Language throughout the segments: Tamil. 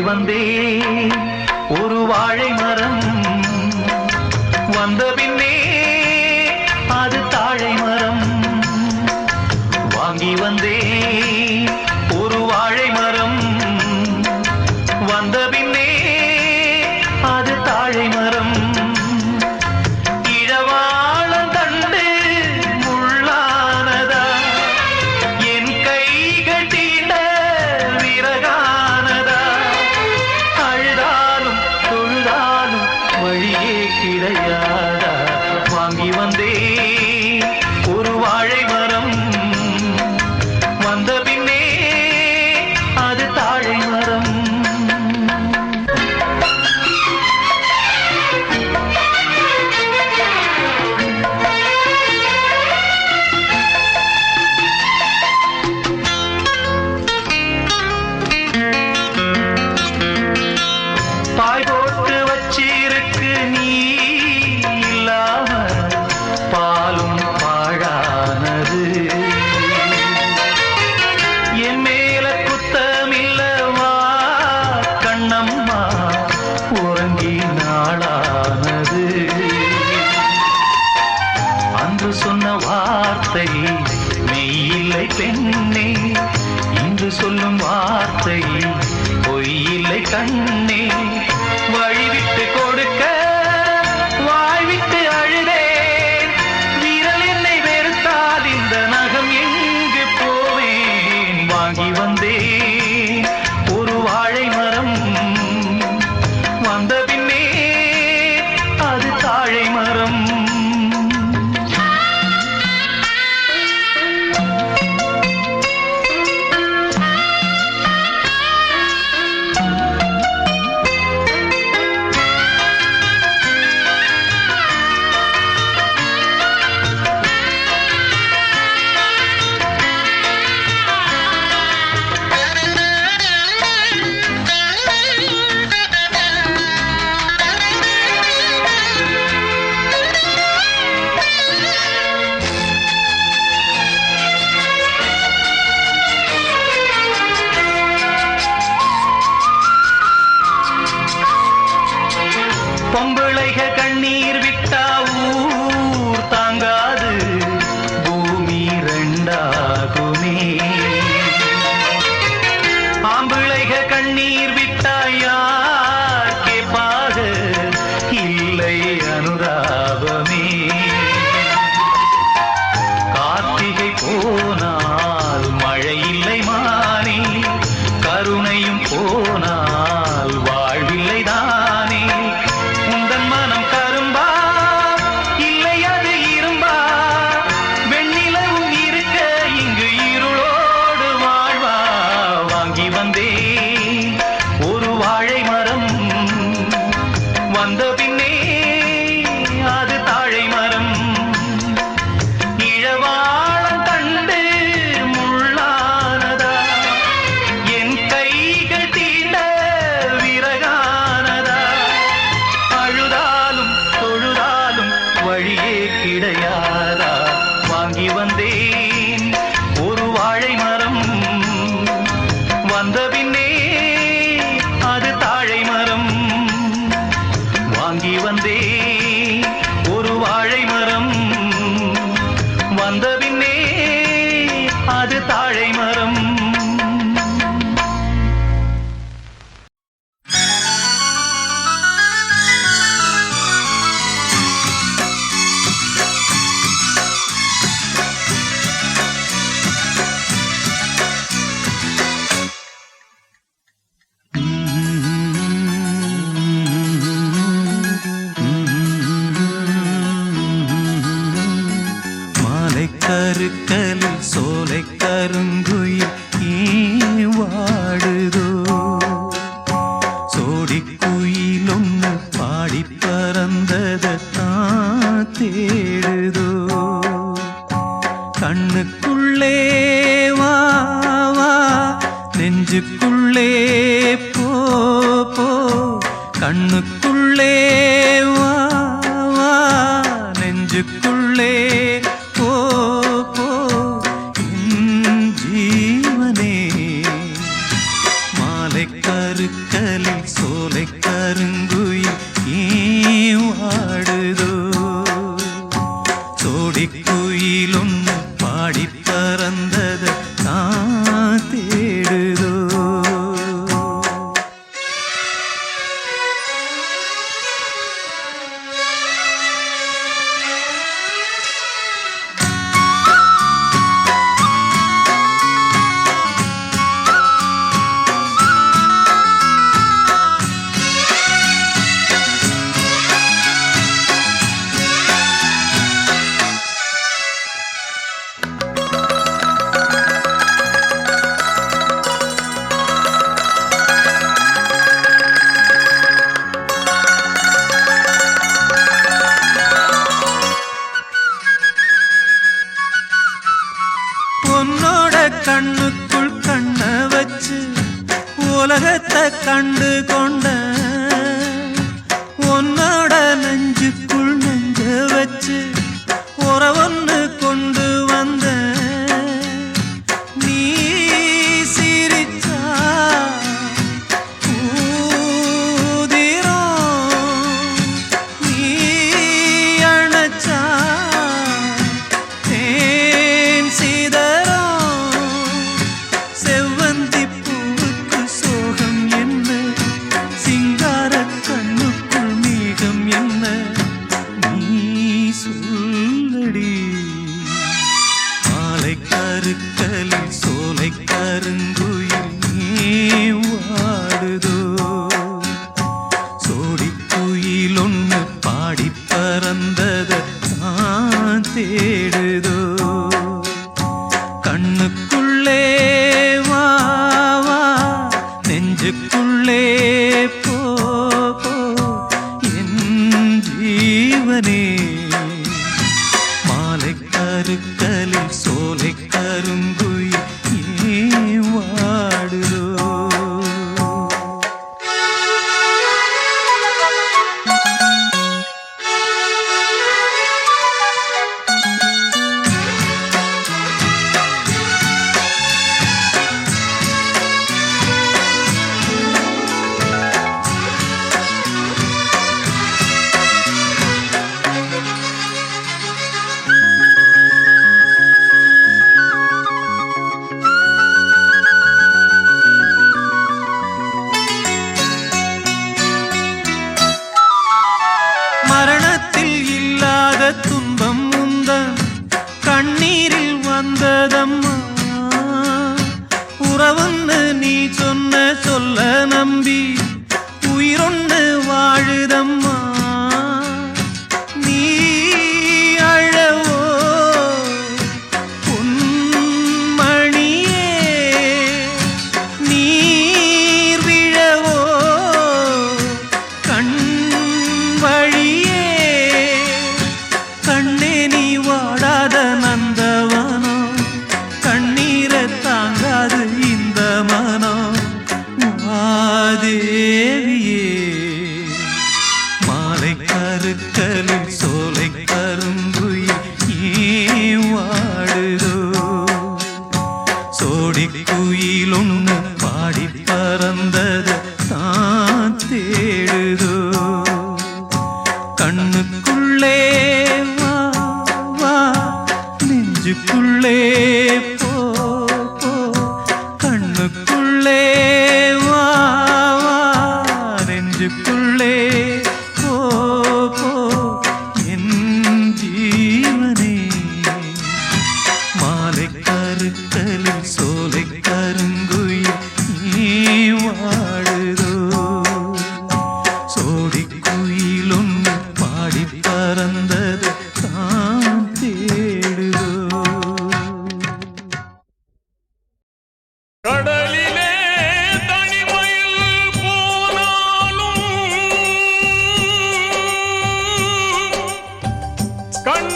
வந்தே सही கருக்கலில் சோலை கருந்து നെഞ്ചിലും கண்டு கொண்ட சொல்லடி. மாலை கருக்கலில் சோலை கருங்குயில் நீ வாடுதோ. നെഞ്ചുക്കുള്ളേ വാ നെഞ്ചുക്കുള്ളേ கண்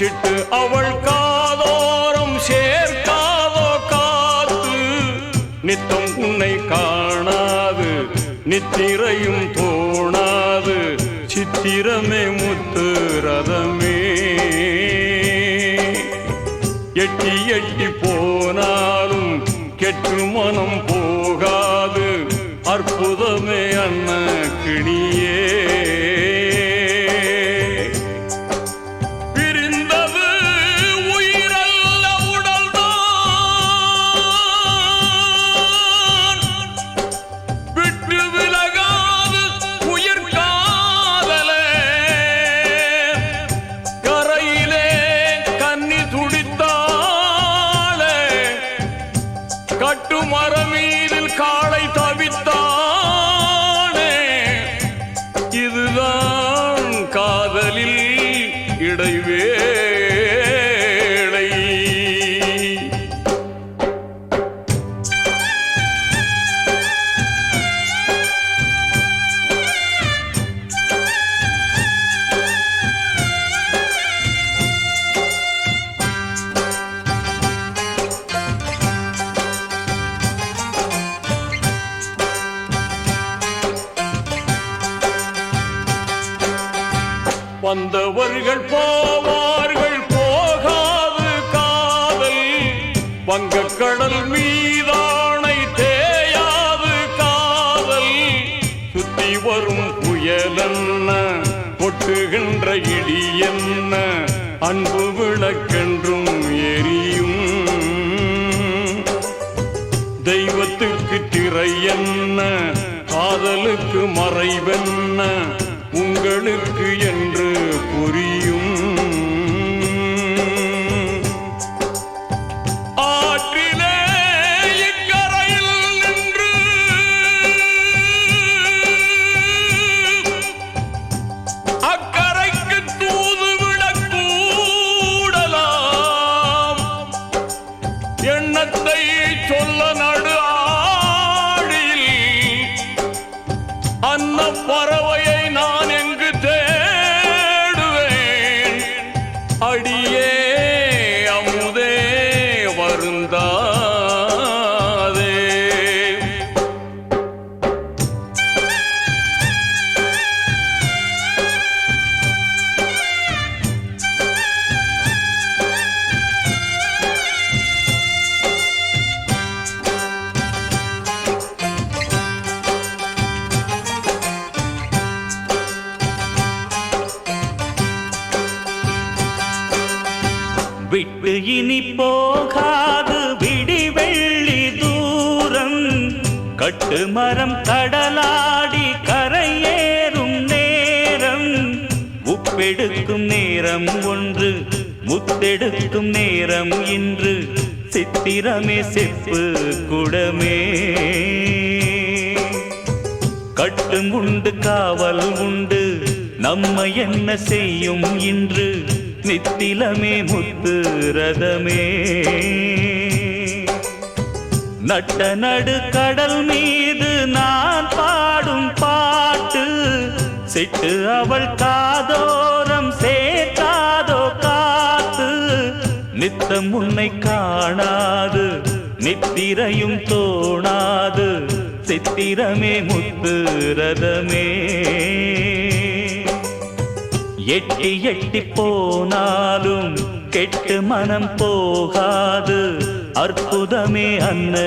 சிட்டு அவள் காதோரம் சேர்க்காதோ காத்து. நித்தம் உன்னை காணாது நித்திரையும் தோணாது. சித்திரமே முத்து ரதமே. எட்டி எட்டி போனாலும் கெட்டு மனம் போகாது. அற்புதமே அண்ண கிணியே போவார்கள் போகாது காதல். வங்கக்கடல் மீதானை தேயாது காதல். சுத்தி வரும் புயலென்ன கொட்டுகின்ற இடி என்ன அன்பு விளக்கென்றும் எரியும். தெய்வத்துக்கு திரை என்ன காதலுக்கு மறைவென்ன உங்களுக்கு என்று விட்டு இனி போகாது விடி வெள்ளி தூரம். கட்டு மரம் கடலாடி கரையேறும் நேரம். உப்பெடுக்கும் நேரம் ஒன்று முத்தெடுக்கும் நேரம் இன்று. சித்திரமே செப்பு குடமே. கட்டும் உண்டு காவல் உண்டு நம்ம என்ன செய்யும் இன்று? நித்திலமே முத்து ரதமே. நட்ட நடு கடல் மீது நான் பாடும் பாட்டு சிட்டு அவள் காதோரம் சேர்க்காதோ காத்து. நித்தம் உன்னை காணாது நித்திரையும் தோணாது சித்திரமே முத்து ரதமே. எட்டி எட்டி போனாலும் கெட்டு மனம் போகாது. அற்புதமே அன்ன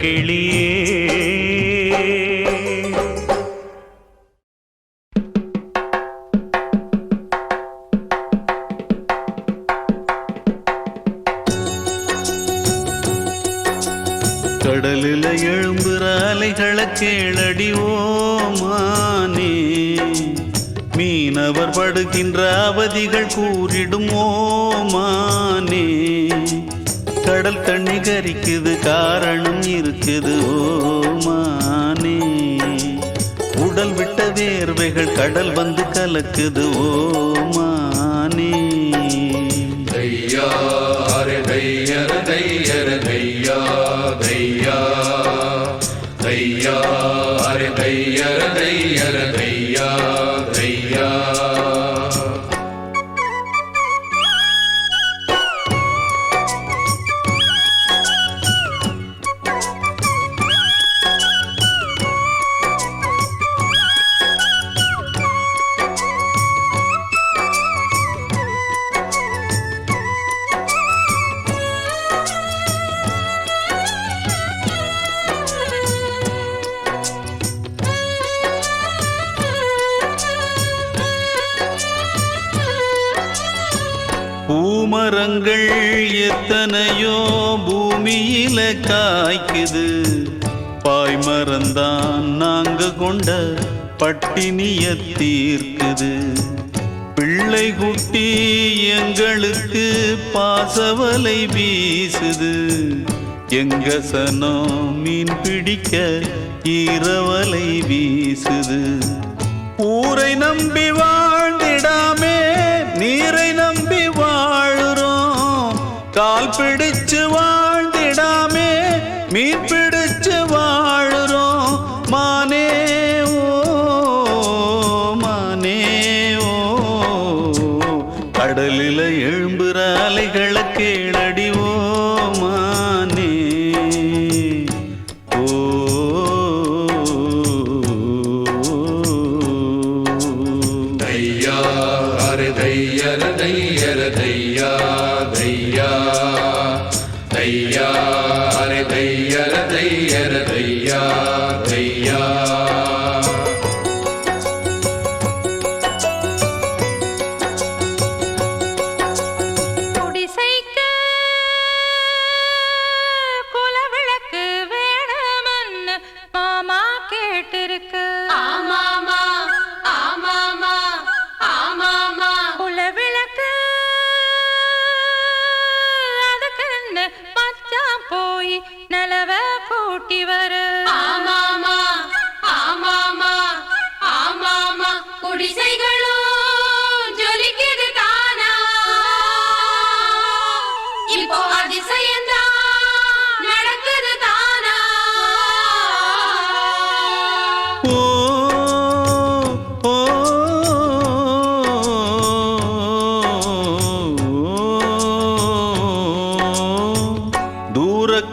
கிளியே. கடலில் எழும்புற அலைகளை கேளடி மீனவர் படுகின்ற அவதிகள் கூறிடுமோ மானே? கடல் தண்ணி கரிக்குது காரணம் இருக்குது ஓமானே உடல் விட்ட வேர்வைகள் கடல் வந்து கலக்குது ஓமா மரங்கள் எத்தனையோ பூமியில காய்க்குது. பாய் மறந்தான் நாங்க கொண்ட பட்டினிய தீர்க்குது. பிள்ளை குட்டி எங்களுக்கு பாசவலை வீசுது. எங்க சனோ மீன் பிடிக்க ஈரவலை வீசுது. ஊரை நம்பி வாடாமே நீரை நம்பி வா கால் பிடிச்சு வாழ்ந்திடாமே மீன்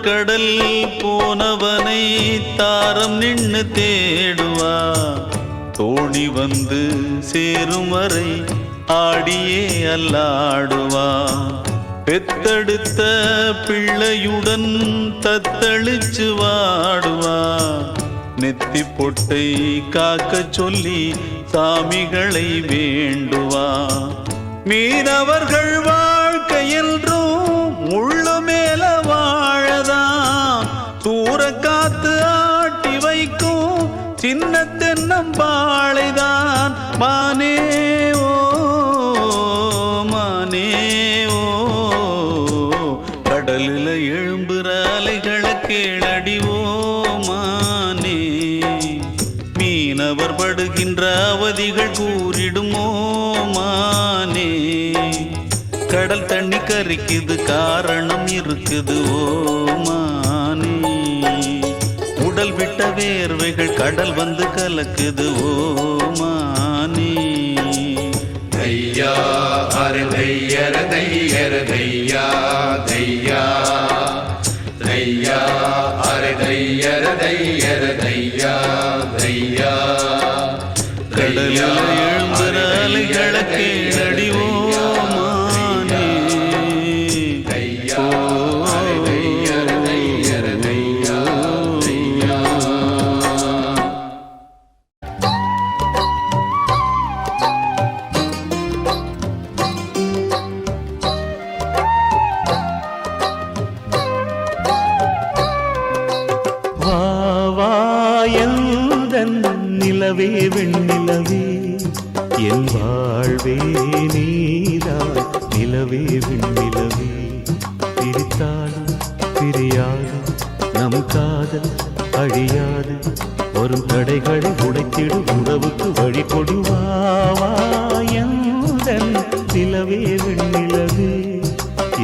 கடல் போனவனை தாரம் நின்று தேடுவா. தோணி வந்து சேரும் வரை ஆடியே அல்லாடுவா. பெத்தெடுத்த பிள்ளையுடன் தத்தளிச்சு வாடுவா. நெத்தி பொட்டை காக்க சொல்லி சாமிகளை வேண்டுவா. மீனவர்கள் வா சின்னத்தென்னம் சின்ன தென்னம்பாளைதான் மானே ஓ மானே ஓ. கடலில் எழும்புற அலைகளை கேளடி மானே. மீனவர் படுகின்ற அவதிகள் கூறிடுமோ மானே. கடல் தண்ணி கறிக்குது காரணம் இருக்குது ஓ மா வேர்வைகள் கடல் வந்து கலக்குது ஓ மானே. தையா அரே தையர தையர தையா தையா. தையா அரே தையர தையர தையா தையா. கடலில் எழும்புற அலைகளை கேளடி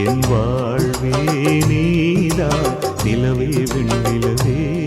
என் வாழ்வே நீதான். நிலவே விண்ணிலவே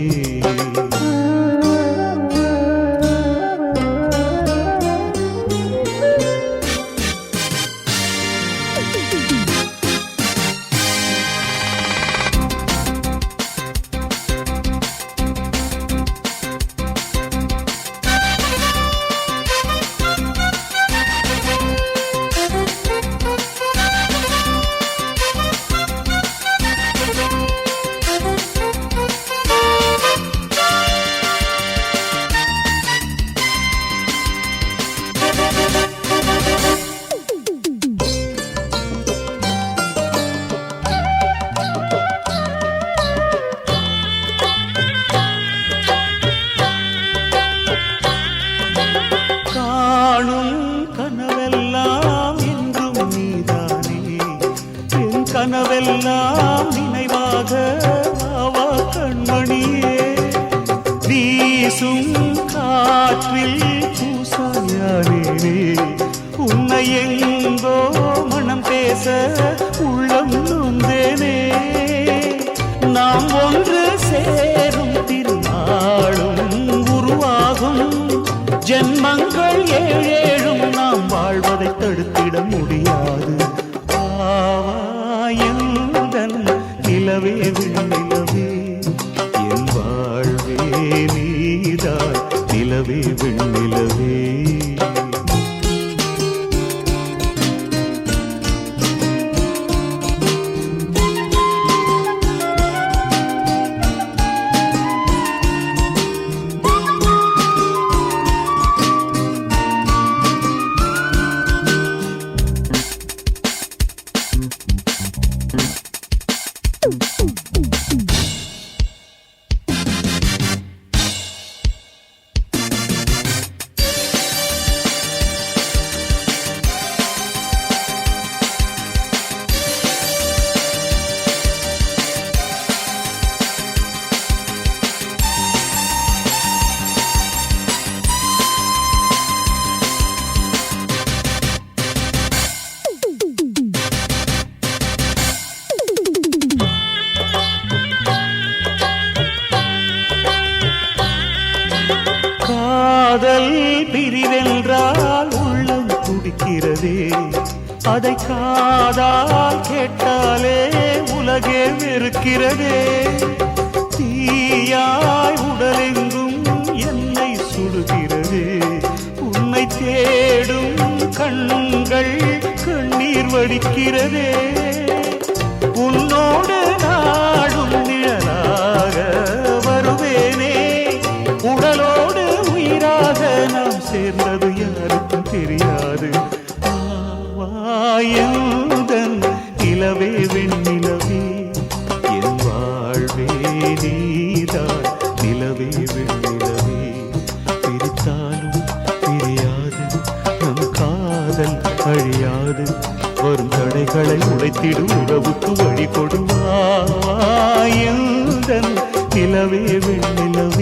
விழவே விழவே காதால் கேட்டாலே உலகே வெறுக்கிறதே. தீயாய் உடலெங்கும் என்னை சுடுகிறதே. உன்னை தேடும் கண்கள் கண்ணீர் வடிக்கிறதே. உரைத்திடும் உறவுக்கு வழி கொடுவா எந்த நிலவே வெண்ணிலவு